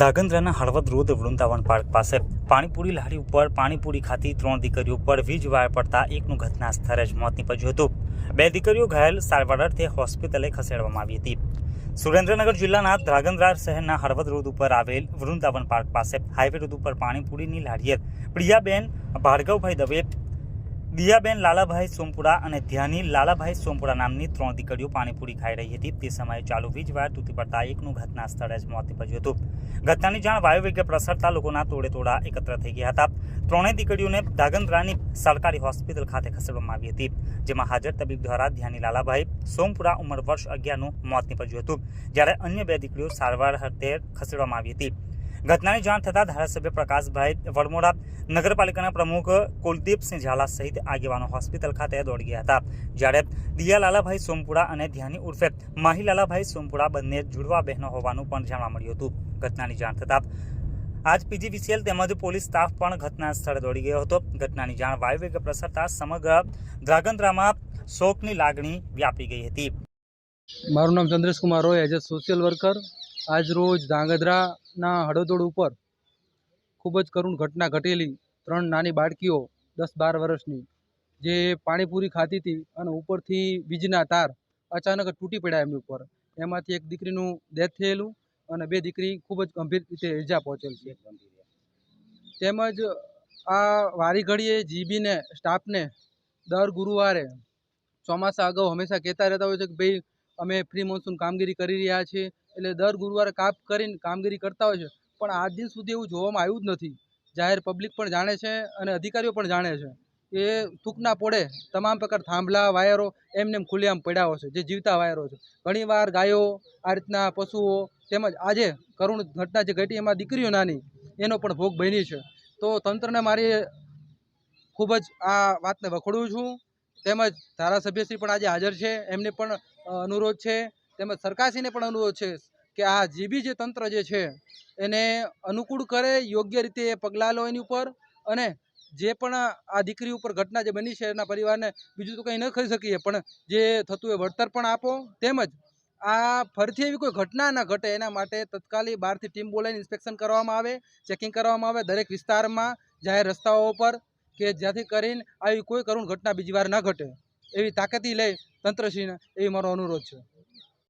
ધાગંદ્રાના Halvad road Vrindavan park પાસે પાણીપુરી લારી ઉપર પાણીપુરી ખાતી ત્રણ દીકરીઓ પર વીજ વાયર પડતા એકનું ઘટના સ્થળે જ મોત નીપજ્યું હતું. બે દીકરીઓ ઘાયલ સારવાર અર્થે હોસ્પિટલે ખસેડવામાં આવી હતી. સુરેન્દ્રનગર જિલ્લાના ધ્રાગંદ્રા શહેરના હળવદ રોડ ઉપર આવેલ વૃંદાવન પાર્ક પાસે હાઈવે રોડ ઉપર પાણીપુરીની લારીએ પ્રિયાબેન, ભાર્ગવભાઈ દવે દિયાબેન લાલાભાઈ સોમપુરા અને ધ્યાની લાલાભાઈ સોમપુરા નામની ત્રણ દીકરીઓ પાણીપુરી ખાઈ રહી હતી. તે સમયે ચાલુ વીજ વાયર તૂટી પડતા એકનું ઘટના સ્થળે જ મોત નીપજ્યું હતું. ઘટનાની જાણ વાયુવેગે પ્રસરતા લોકોના તોડે તોડા એકત્ર થઈ ગયા હતા. ત્રણેય દીકરીઓને ધાગંદ્રાની સરકારી હોસ્પિટલ ખાતે ખસેડવામાં આવી હતી, જેમાં હાજર તબીબ દ્વારા ધ્યાની લાલાભાઈ સોમપુરા ઉંમર વર્ષ અગિયારનું મોત નીપજ્યું હતું, જ્યારે અન્ય બે દીકરીઓ સારવાર અર્થે ખસેડવામાં આવી હતી. ઘટનાની જાણ થતાં ધારાસભ્ય પ્રકાશભાઈ વડમોડા નગરપાલિકાના પ્રમુખ કુલદીપસિંહ ઝાલા સહિત આગેવાનો હોસ્પિટલ ખાતે દોડી ગયા હતા. જ્યારે દિયાલાલાભાઈ સોમપુરા અને ધ્યાની ઉર્ફે માહીલાલાભાઈ સોમપુરા બંને જુડવા બહેનો હોવાનું પણ જાણવા મળ્યું હતું. ઘટનાની જાણ થતાં આજ પીજીવીસીએલ તેમજ પોલીસ સ્ટાફ પણ ઘટના સ્થળે દોડી ગયો હતો. ઘટનાની જાણ વાયુવેગે પ્રસરતા સમગ્ર ધ્રાગંદ્રામાં શોકની લાગણી વ્યાપી ગઈ હતી. મારું નામ Chandresh Kumar Roy, as a social worker. આજ રોજ ધાંગધ્રાના હળદોડ ઉપર ખૂબ જ કરુણ ઘટના ઘટેલી. ત્રણ નાની બાળકીઓ, દસ બાર વર્ષની, જે પાણીપુરી ખાતી હતી અને ઉપરથી વીજના તાર અચાનક તૂટી પડ્યા એમની ઉપર. એમાંથી એક દીકરીનું ડેથ થયેલું અને બે દીકરી ખૂબ જ ગંભીર રીતે ઇજા પહોંચેલ છે. તેમજ આ વારી ઘડીએ જીબીને, સ્ટાફને દર ગુરુવારે ચોમાસા અગાઉ હંમેશા કહેતા રહેતા હોય છે કે, ભાઈ, અમે પ્રી મોન્સૂન કામગીરી કરી રહ્યા છીએ એટલે દર ગુરુવારે કાપ કરીને કામગીરી કરતા હોય છે. પણ આજ દિન સુધી એવું જોવામાં આવ્યું જ નથી. જાહેર પબ્લિક પણ જાણે છે અને અધિકારીઓ પણ જાણે છે એ થૂંકના પોડે. તમામ પ્રકાર થાંભલા, વાયરો એમને એમ ખુલ્લેઆમ પડ્યા છે, જે જીવતા વાયરો છે. ઘણીવાર ગાયો આ રીતના પશુઓ તેમજ આજે કરુણ ઘટના જે ઘટી એમાં દીકરીઓ નાની, એનો પણ ભોગ બની છે. તો તંત્રને મારી ખૂબ જ આ વાતને વખોડું છું. તેમજ ધારાસભ્યશ્રી પણ આજે હાજર છે. એમને પણ અનુરોધ છે. તેમજ સરકારશ્રીને પણ અનુરોધ છે. કે આ જીબી જે તંત્ર જે છે, એને અનુકૂળ કરે, યોગ્ય રીતે એ પગલાં લો એની ઉપર અને જે પણ આ દીકરી ઉપર ઘટના જે બની છે એના પરિવારને બીજું તો કંઈ ન કરી શકીએ, પણ જે થતું એ વળતર પણ આપો. તેમજ આ ફરીથી એવી કોઈ ઘટના ન ઘટે એના માટે તત્કાલી બહારથી ટીમ બોલાવીને ઇન્સ્પેક્શન કરવામાં આવે, ચેકિંગ કરવામાં આવે દરેક વિસ્તારમાં, જાહેર રસ્તાઓ પર કે જ્યાંથી કરીને આવી કોઈ કરુણ ઘટના બીજી વાર ન ઘટે. એવી તાકાતી લઈ તંત્રશ્રીને એવી મારો અનુરોધ છે.